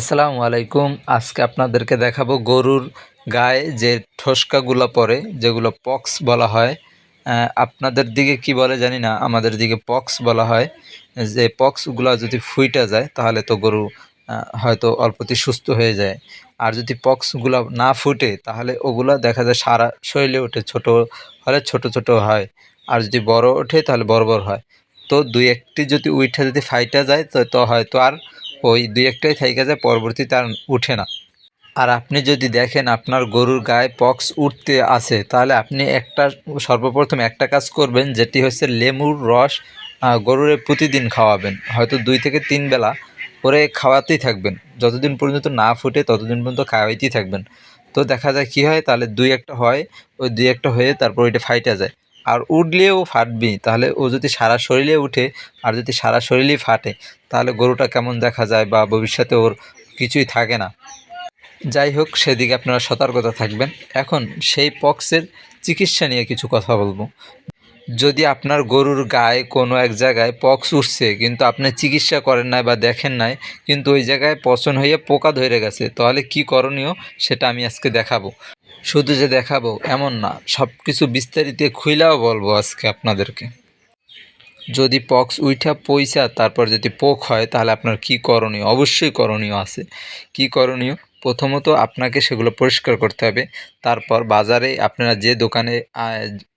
আসসালামু আলাইকুম। আজকে আপনাদেরকে দেখাবো গরুর গায়ে যে ঠোসকাগুলো পড়ে যেগুলো পক্স বলা হয়। আপনাদের দিকে কি বলে জানি না, আমাদের দিকে পক্স বলা হয়। যে পক্সগুলো যদি ফুইটা যায়, তাহলে তো গরু হয়তো অল্পতি সুস্থ হয়ে যায়। আর যদি পক্সগুলো না ফুটে, তাহলে ওগুলা দেখা যায় সারা শরীরে ওঠে, ছোট হলে ছোট ছোট হয়। আর যদি বড় ওঠে, তাহলে বড় বড় হয়। তো দুই একটি যদি উইঠা যদি ফাইটা যায় তো হয়তো আর ওই দুই একটাই থাইকা যায় পরবর্তীতে আর উঠে না। আর আপনি যদি দেখেন আপনার গরুর গায়ে পক্স উঠতে আসে তাহলে আপনি একটা, সর্বপ্রথম একটা কাজ করবেন, যেটি হচ্ছে লেবুর রস গরুরে প্রতিদিন খাওয়াবেন। হয়তো দুই থেকে তিন বেলা করে খাওয়াতেই থাকবেন। যতদিন পর্যন্ত না ফুটে, ততদিন পর্যন্ত খাওয়াইতেই থাকবেন। তো দেখা যায় কি হয়, তাহলে দুই একটা হয়, ওই দুই একটা হয়ে তারপর ওইটা ফাইটা যায়। আর উঠলেও ফাটবি, তাহলে ও যদি সারা শরীরে উঠে আর যদি সারা শরীরেই ফাটে, তাহলে গরুটা কেমন দেখা যায় বা ভবিষ্যতে ওর কিছুই থাকে না। যাই হোক, সেদিকে আপনারা সতর্কতা থাকবেন। এখন সেই পক্সের চিকিৎসা নিয়ে কিছু কথা বলব। যদি আপনার গরুর গায়ে কোনো এক জায়গায় পক্স উঠছে, কিন্তু আপনি চিকিৎসা করেন নাই বা দেখেন নাই, কিন্তু ওই জায়গায় পচন হয়ে পোকা ধরে গেছে, তাহলে কি করণীয় সেটা আমি আজকে দেখাবো। শুধু যে দেখাবো, এমন না সব কিছু বিস্তারিত খুইলাও বলব আজকে আপনাদেরকে। যদি পক্স উইঠা পয়সা তারপর যদি পোক হয়, তাহলে আপনার কি করণীয়? অবশ্যই করণীয় আছে। কি করণীয়? প্রথমত আপনাকে সেগুলো পরিষ্কার করতে হবে। তারপর বাজারে আপনারা যে দোকানে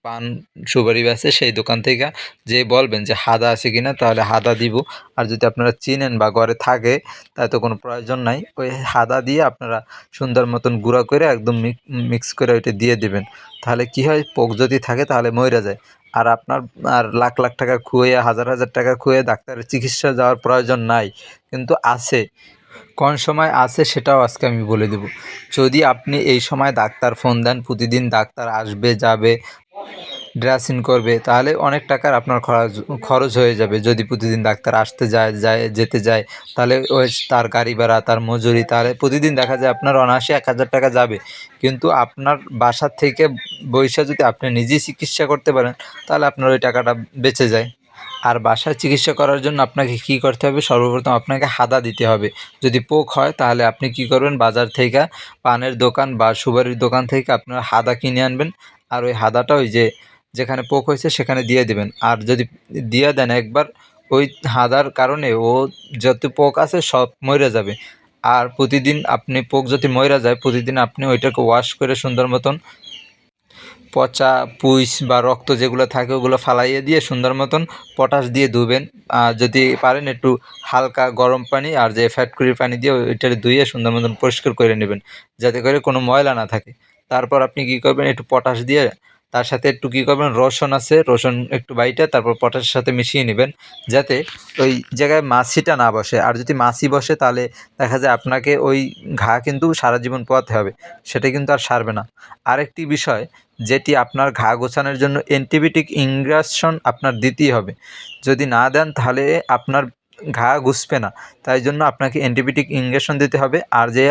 পান সুপারি আছে সেই দোকান থেকে যে বলবেন যে হাদা আছে কিনা তাহলে হাদা দিব। আর যদি আপনারা চিনেন বা ঘরে থাকে তাই তো কোনো প্রয়োজন নাই। ওই হাদা দিয়ে আপনারা সুন্দর মতন গুঁড়া করে একদম মিক্স করে ওইটা দিয়ে দেবেন। তাহলে কি হয়, পোক যদি থাকে তাহলে মরে যায়। আর আপনার, আর লাখ লাখ টাকা খুয়ে, হাজার হাজার টাকা খুয়ে ডাক্তারের চিকিৎসা যাওয়ার প্রয়োজন নাই। কিন্তু আছে। কোন সময় আছে সেটাও আজকে আমি বলে দেব। যদি আপনি এই সময় ডাক্তার ফোন দেন, প্রতিদিন ডাক্তার আসবে, যাবে, ড্রেসিং করবে, তাহলে অনেক টাকার আপনার খরচ খরচ হয়ে যাবে। যদি প্রতিদিন ডাক্তার আসতে যায় যায়, যেতে যায়, তাহলে ওই তার গাড়ি ভাড়া, তার মজুরি, তাহলে প্রতিদিন দেখা যায় আপনার অনায়াসে এক হাজার টাকা যাবে। কিন্তু আপনার বাসার থেকে বৈশা যদি আপনি নিজেই চিকিৎসা করতে পারেন, তাহলে আপনার ওই টাকাটা বেঁচে যায়। আর বাসায় চিকিৎসা করার জন্য আপনাকে কি করতে হবে? সর্বপ্রথম আপনাকে হাদা দিতে হবে। যদি পোক হয়, তাহলে আপনি কি করবেন? বাজার থেকে পানের দোকান বা সুপারির দোকান থেকে আপনার হাদা কিনে আনবেন। আর ওই হাদাটা ওই যে, যেখানে পোক হয়েছে, সেখানে দিয়ে দেবেন। আর যদি দিয়ে দেন একবার, ওই হাদার কারণে ও যত পোক আছে, সব মরে যাবে। আর প্রতিদিন আপনি, পোক যদি মরে যায়, প্রতিদিন আপনি ওইটাকে ওয়াশ করে সুন্দর মতন পচা পুইস বা রক্ত যেগুলো থাকে ওগুলো ফালাইয়ে দিয়ে সুন্দর মতন পটাশ দিয়ে ধুবেন। আর যদি পারেন একটু হালকা গরম পানি আর যে ফ্যাটকুড়ির পানি দিয়ে ওইটা ধুয়ে সুন্দর মতন পরিষ্কার করে নেবেন। যাতে করে কোনো ময়লা না থাকে। তারপর আপনি কী করবেন, একটু পটাশ দিয়ে তার সাথে একটু কী করবেন? রসুন আছে, রসুন একটু বাইটা, তারপর পটাশের সাথে মিশিয়ে নেবেন, যাতে ওই জায়গায় মাছিটা না বসে। আর যদি মাছি বসে, তাহলে দেখা যায় আপনাকে ওই ঘা কিন্তু সারা জীবন পোয়াতে হবে, সেটা কিন্তু আর সারবে না। আরেকটি বিষয়, যেটি আপনার ঘা গোছানোর জন্য অ্যান্টিবায়োটিক ইনগ্রাসন আপনার দিতেই হবে। যদি না দেন, তাহলে আপনার ঘা ঘুষবে না। তাই জন্য আপনাকে অ্যান্টিবায়োটিক ইনজেকশন দিতে হবে। আর যে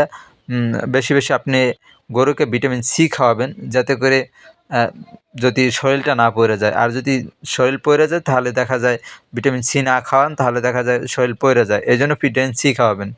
বেশি বেশি আপনি গরুকে ভিটামিন সি খাওয়াবেন, যাতে করে যদি শরীরটা না পড়ে যায়। আর যদি শরীর পড়ে যায়, তাহলে দেখা যায় ভিটামিন সি না খাওয়ান, তাহলে দেখা যায় শরীর পড়ে যায়। এই জন্য ভিটামিন সি খাওয়াবেন।